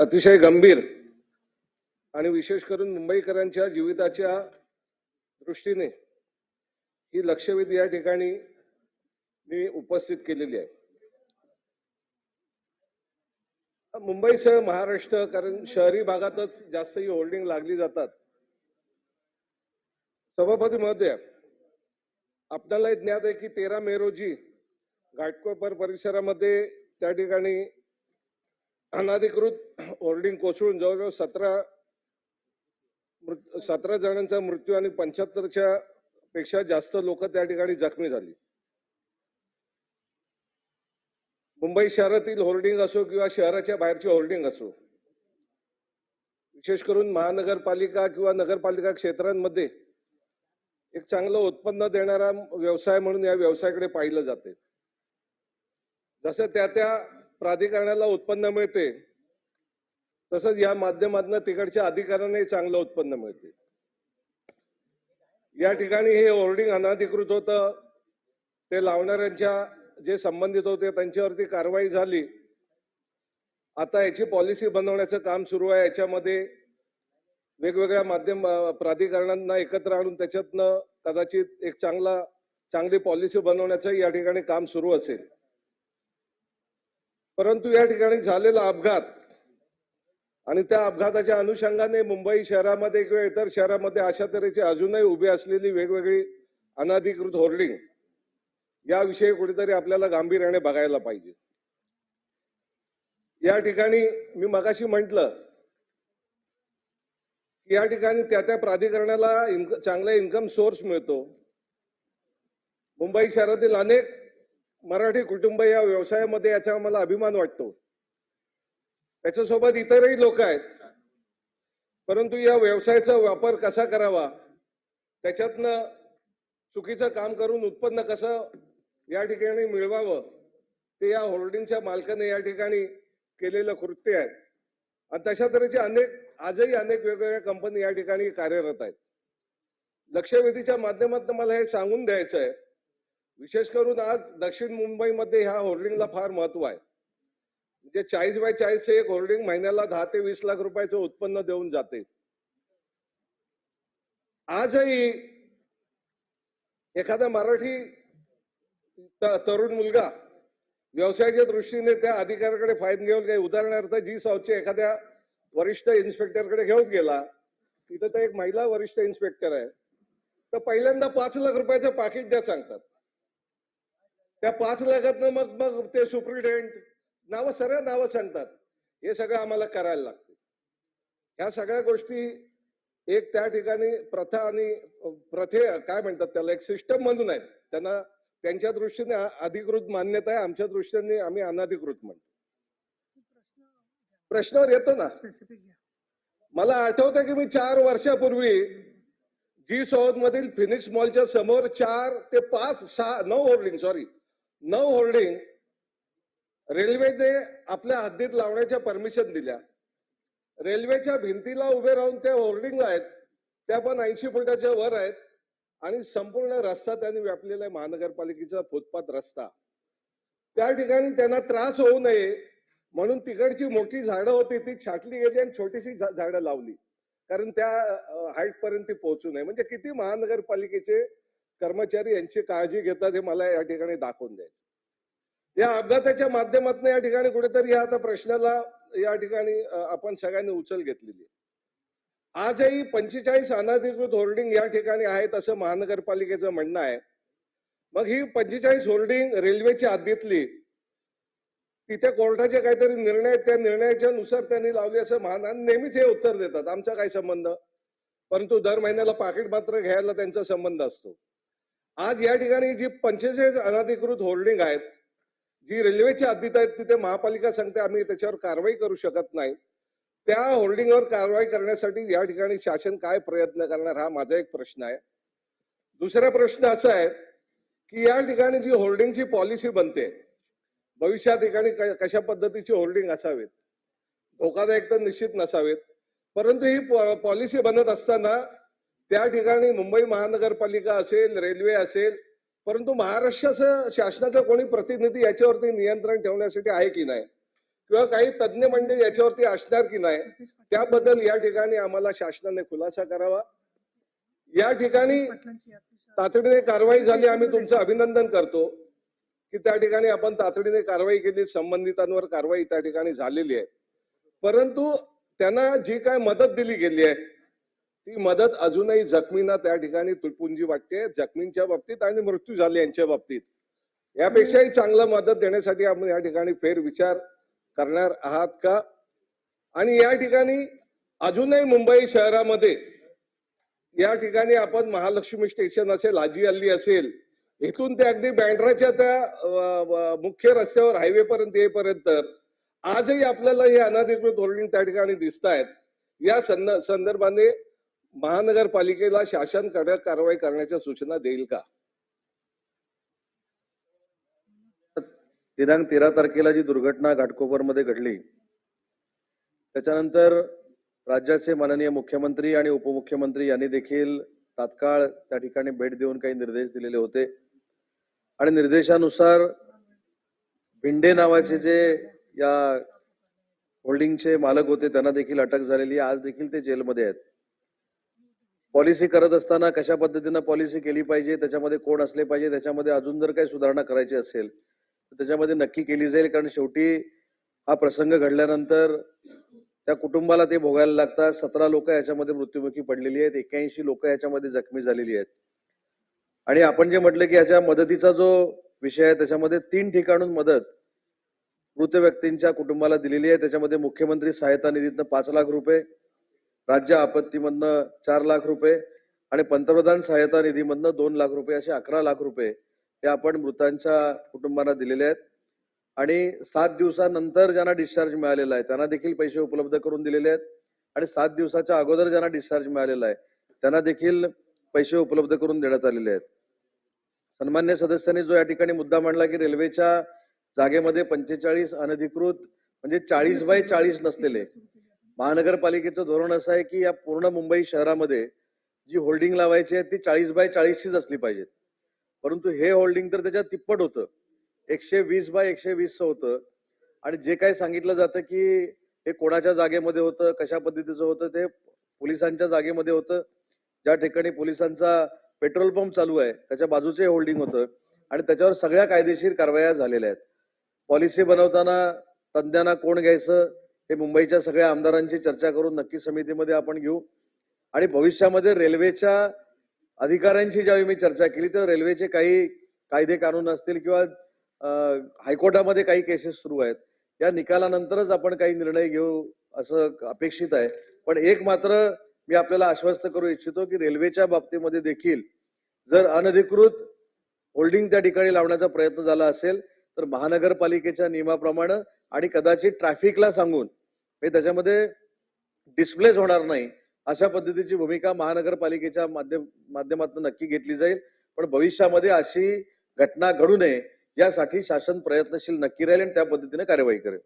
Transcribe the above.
अतिशय गंभीर आणि विशेष करून मुंबईकरांच्या जीविताच्या दृष्टीने ही लक्षवेधी या ठिकाणी मी उपस्थित केलेली आहे. मुंबईसह महाराष्ट्र कारण शहरी भागातच जास्त ही होल्डिंग लागली जातात. सभापती महोदय आपल्याला ज्ञात आहे की तेरा मे रोजी घाटकोपर परिसरामध्ये त्या ठिकाणी अनाधिकृत होर्डिंग कोसळून जवळजवळ सतरा सतरा जणांचा मृत्यू आणि पंच्याहत्तरच्या पेक्षा जास्त लोक त्या ठिकाणी जखमी झाली. मुंबई शहरातील होर्डिंग असो किंवा शहराच्या बाहेरची होर्डिंग असो विशेष करून महानगरपालिका किंवा नगरपालिका क्षेत्रांमध्ये एक चांगलं उत्पन्न देणारा व्यवसाय म्हणून या व्यवसायाकडे पाहिलं जाते. जसं त्या त्या प्राधिकरणाला उत्पन्न मिळते. तसंच या माध्यमातून तिकडच्या अधिकाऱ्यांनाही चांगलं उत्पन्न मिळते. या ठिकाणी हे होर्डिंग अनधिकृत होतं. ते लावणाऱ्यांच्या जे संबंधित होते त्यांच्यावरती कारवाई झाली. आता याची पॉलिसी बनवण्याचं काम सुरू आहे. याच्यामध्ये वेगवेगळ्या माध्यम प्राधिकरणांना एकत्र आणून त्याच्यातनं कदाचित एक चांगला चांगली पॉलिसी बनवण्याचं या ठिकाणी काम सुरू असेल. परंतु या ठिकाणी झालेला अपघात आणि त्या अपघाताच्या अनुषंगाने मुंबई शहरामध्ये किंवा इतर शहरामध्ये अशा तऱ्हेची अजूनही उभी असलेली वेगवेगळी अनाधिकृत होर्डिंग याविषयी कुठेतरी आपल्याला गांभीर्याने बघायला पाहिजे. या ठिकाणी मी मगाशी म्हटलं की या ठिकाणी त्या त्या प्राधिकरणाला इन्क चांगला इन्कम सोर्स मिळतो. मुंबई शहरातील अनेक मराठी कुटुंब या व्यवसायामध्ये याचा मला अभिमान वाटतो. त्याच्यासोबत इतरही लोक आहेत. परंतु या व्यवसायाचा वापर कसा करावा? त्याच्यातनं चुकीचं काम करून उत्पन्न कसं या ठिकाणी मिळवावं? ते या होल्डिंगच्या मालकाने या ठिकाणी केलेलं कृत्य आहे. आणि तशा तऱ्हेचे अनेक आजही अनेक वेगवेगळ्या कंपनी या ठिकाणी कार्यरत आहेत. लक्षवेधीच्या माध्यमातून मला हे सांगून द्यायचं आहे. विशेष करून आज दक्षिण मुंबईमध्ये ह्या होर्डिंगला फार महत्त्व आहे. म्हणजे चाळीस बाय चाळीस एक होर्डिंग महिन्याला दहा ते वीस लाख रुपयाचं उत्पन्न देऊन जाते. आजही एखादा मराठी तरुण मुलगा व्यवसायाच्या दृष्टीने त्या अधिकाऱ्याकडे फाईन घेऊन काही उदाहरणार्थ जी सावचे एखाद्या वरिष्ठ इन्स्पेक्टरकडे घेऊन गेला तिथं तर एक महिला वरिष्ठ इन्स्पेक्टर आहे. तर पहिल्यांदा पाच लाख रुपयाचं पाकिट द्या सांगतात. त्या पाच लाखातनं मग मग ते सुप्रिटेंडेंट नावं सरळ नावं सांगतात. हे सगळं आम्हाला करायला लागते. ह्या सगळ्या गोष्टी एक त्या ठिकाणी प्रथा आणि प्रथे काय म्हणतात त्याला एक सिस्टम म्हणून आहेत. त्यांना त्यांच्या दृष्टीने अधिकृत मान्यता आहे आमच्या दृष्टीने आम्ही अनधिकृत म्हणतो. प्रश्नावर येतो ना. मला आठवतं की मी चार वर्षापूर्वी जी सोबत मधील फिनिक्स मॉलच्या समोर चार ते पाच सहा नऊ होल्डिंग सॉरी नऊ होल्डिंग रेल्वेने आपल्या हद्दीत लावण्याच्या परमिशन दिल्या. रेल्वेच्या भिंतीला उभे राहून त्या होल्डिंग आहेत त्या पण ऐंशी फुटाच्या वर आहेत आणि संपूर्ण रस्ता त्यांनी व्यापलेला आहे महानगरपालिकेचा फुटपाथ रस्ता. त्या ठिकाणी त्यांना त्रास होऊ नये म्हणून तिकडची मोठी झाडं होती ती छाटली गेली आणि छोटीशी झा- झाडं लावली. कारण त्या हाईट पर्यंत ती पोहोचू नये. म्हणजे किती महानगरपालिकेचे कर्मचारी यांची काळजी घेतात हे मला या ठिकाणी दाखवून द्यायचं. या अपघाताच्या माध्यमातून या ठिकाणी कुठेतरी या आता प्रश्नाला या ठिकाणी आपण सगळ्यांनी उचल घेतलेली आजही पंचेचाळीस अनधिकृत होर्डिंग या ठिकाणी आहेत असं महानगरपालिकेचं म्हणणं आहे. मग ही पंचेचाळीस होर्डिंग रेल्वेच्या हद्दीतली तिथे कोर्टाचे काहीतरी निर्णय त्या निर्णयाच्या नुसार त्यांनी लावली असं महान नेहमीच हे उत्तर देतात. आमचा काय संबंध परंतु दर महिन्याला पाकिट मात्र घ्यायला त्यांचा संबंध असतो. आज या ठिकाणी जी पंचेचाळीस अनधिकृत होल्डिंग आहेत जी रेल्वेच्या हद्दीत आहेत तिथे महापालिका सांगते आम्ही त्याच्यावर कारवाई करू शकत नाही. त्या होल्डिंगवर कारवाई करण्यासाठी या ठिकाणी शासन काय प्रयत्न करणार हा माझा एक प्रश्न आहे. दुसरा प्रश्न असा आहे की या ठिकाणी जी होल्डिंगची पॉलिसी बनते भविष्यात ठिकाणी कशा पद्धतीची होल्डिंग असावेत? धोकादायक तर निश्चित नसावेत परंतु ही पॉलिसी बनत असताना त्या ठिकाणी मुंबई महानगरपालिका असेल रेल्वे असेल परंतु महाराष्ट्राचं शासनाचा कोणी प्रतिनिधी याच्यावरती नियंत्रण ठेवण्यासाठी आहे की नाही? किंवा काही तज्ज्ञ मंडळी याच्यावरती असणार की नाही? त्याबद्दल या ठिकाणी आम्हाला शासनाने खुलासा करावा. या ठिकाणी तातडीने कारवाई झाली आम्ही तुमचं अभिनंदन करतो की त्या ठिकाणी आपण तातडीने कारवाई केली संबंधितांवर कारवाई त्या ठिकाणी झालेली आहे. परंतु त्यांना जी काय मदत दिली गेली आहे ती मदत अजूनही जखमींना त्या ठिकाणी तुटपुंजी वाटते जखमींच्या बाबतीत आणि मृत्यू झाले यांच्या बाबतीत. यापेक्षाही चांगलं मदत देण्यासाठी आपण या ठिकाणी फेरविचार करणार आहात का? आणि या ठिकाणी अजूनही मुंबई शहरामध्ये या ठिकाणी आपण महालक्ष्मी स्टेशन असेल हाजी अल्ली असेल इथून ते अगदी बँड्राच्या त्या मुख्य रस्त्यावर हायवे पर्यंत येईपर्यंत आजही आपल्याला हे अनाधिकृत होर्डिंग त्या ठिकाणी दिसत आहेत या संदर्भाने महानगरपालिकेला शासन कडक कारवाई करण्याच्या सूचना देईल का? दिनांक तेरा तारखेला जी दुर्घटना घाटकोपरमध्ये घडली त्याच्यानंतर राज्याचे माननीय मुख्यमंत्री आणि उपमुख्यमंत्री यांनी देखील तात्काळ त्या ठिकाणी भेट देऊन काही निर्देश दिलेले होते. आणि निर्देशानुसार भिंडे नावाचे जे या होल्डिंगचे मालक होते त्यांना देखील अटक झालेली आज देखील ते जेलमध्ये आहेत. पॉलिसी करत असताना कशा पद्धतीनं पॉलिसी केली पाहिजे त्याच्यामध्ये कोण असले पाहिजे त्याच्यामध्ये अजून जर काही सुधारणा करायची असेल तर त्याच्यामध्ये नक्की केली जाईल. कारण शेवटी हा प्रसंग घडल्यानंतर त्या कुटुंबाला ते भोगायला लागतात. सतरा लोक याच्यामध्ये मृत्युमुखी पडलेली आहेत. एक्याऐंशी लोक याच्यामध्ये जखमी झालेली आहेत. आणि आपण जे म्हटलं की याच्या मदतीचा जो विषय आहे त्याच्यामध्ये तीन ठिकाणून मदत मृत व्यक्तींच्या कुटुंबाला दिलेली आहे. त्याच्यामध्ये मुख्यमंत्री सहायता निधीतनं पाच लाख रुपये राज्य आपत्तीमधनं चार लाख रुपये आणि पंतप्रधान सहायता निधीमधनं दोन लाख रुपये असे अकरा लाख रुपये हे आपण मृतांच्या कुटुंबांना दिलेले आहेत. आणि सात दिवसानंतर ज्यांना डिस्चार्ज मिळालेला आहे त्यांना देखील पैसे उपलब्ध करून दिलेले आहेत. आणि सात दिवसाच्या अगोदर ज्यांना डिस्चार्ज मिळालेला आहे त्यांना देखील पैसे उपलब्ध करून देण्यात आलेले आहेत. सन्मान्य सदस्यांनी जो या ठिकाणी मुद्दा मांडला की रेल्वेच्या जागेमध्ये पंचेचाळीस अनधिकृत म्हणजे चाळीस बाय चाळीस नसलेले महानगरपालिकेचं धोरण असं आहे की या पूर्ण मुंबई शहरामध्ये जी होल्डिंग लावायची आहे ती चाळीस बाय चाळीसचीच असली पाहिजेत. परंतु हे होल्डिंग तर त्याच्यात तिप्पट होतं. एकशे वीस बाय एकशे वीसचं होतं. आणि जे काही सांगितलं जातं की हे कोणाच्या जागेमध्ये होतं कशा पद्धतीचं होतं ते पोलिसांच्या जागेमध्ये होतं. ज्या ठिकाणी पोलिसांचा पेट्रोल पंप चालू आहे त्याच्या बाजूचे होल्डिंग होतं. आणि त्याच्यावर सगळ्या कायदेशीर कारवाया झालेल्या आहेत. पॉलिसी बनवताना तज्ज्ञांना कोण घ्यायचं? हे मुंबईच्या सगळ्या आमदारांची चर्चा करून नक्की समितीमध्ये आपण घेऊ. आणि भविष्यामध्ये रेल्वेच्या अधिकाऱ्यांशी ज्यावेळी मी चर्चा केली तर रेल्वेचे काही कायदे कानून असतील किंवा हायकोर्टामध्ये काही केसेस सुरू आहेत या निकालानंतरच आपण काही निर्णय घेऊ असं अपेक्षित आहे. पण एक मात्र मी आपल्याला आश्वस्त करू इच्छितो की रेल्वेच्या बाबतीमध्ये देखील जर अनधिकृत होल्डिंग त्या ठिकाणी लावण्याचा प्रयत्न झाला असेल तर महानगरपालिकेच्या नियमाप्रमाणे आणि कदाचित ट्रॅफिकला सांगून हे त्याच्यामध्ये डिस्प्लेस होणार नाही. अशा पद्धतीची भूमिका महानगरपालिकेच्या माध्यम माध्यमातून नक्की घेतली जाईल. पण भविष्यामध्ये अशी घटना घडू नये यासाठी शासन प्रयत्नशील नक्की राहील आणि त्या पद्धतीने कार्यवाही करेल.